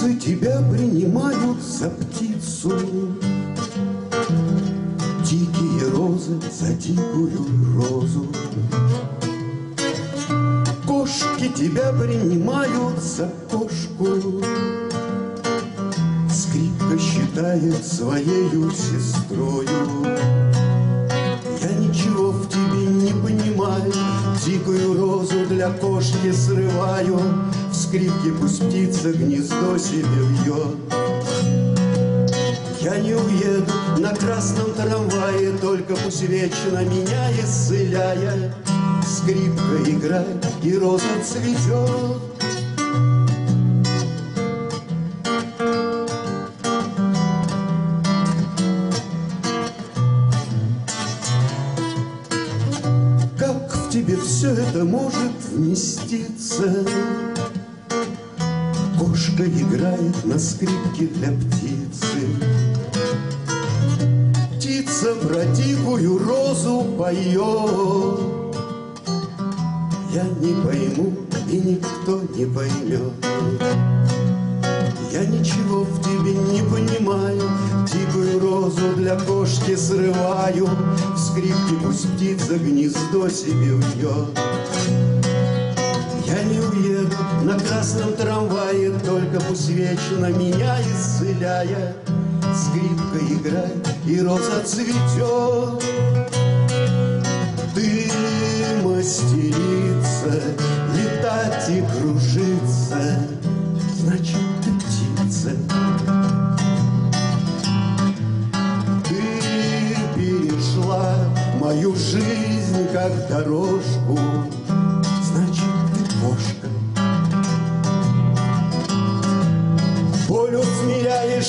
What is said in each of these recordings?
птицы тебя принимают за птицу. Дикие розы за дикую розу. Кошки тебя принимают за кошку. Скрипка считает своею сестрою. Я ничего в тебе не понимаю, Дикую розу для кошки срываю, Скрипке пусть птица гнездо себе вьет. Я не уеду на красном трамвае, Только пусть вечно меня исцеляя, Скрипка играет и роза цветет. Как в тебе все это может вместиться? Кошка играет на скрипке для птицы. Птица про дикую розу поет. Я не пойму, и никто не поймет. Я ничего в тебе не понимаю, Дикую розу для кошки срываю, В скрипке пусть птица гнездо себе вьет. Красном трамвае, Только пусть вечно меня исцеляя, Скрипка играет и роза цветет. Ты мастерица, летать и кружиться, Значит, ты птица. Ты перешла мою жизнь как дорожку,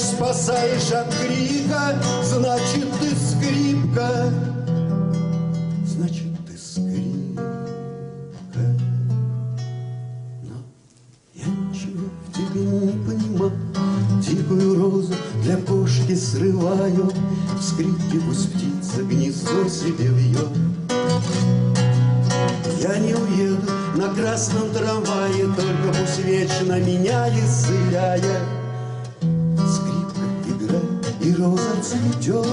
спасаешь от крика, Значит, ты скрипка. Значит, ты скрипка. Но я ничего в тебе не понимаю, Дикую розу для кошки срываю, В скрипке пусть птица гнездо себе вьет. Я не уеду на красном трамвае, Только пусть вечно меня исцеляя. Скрипка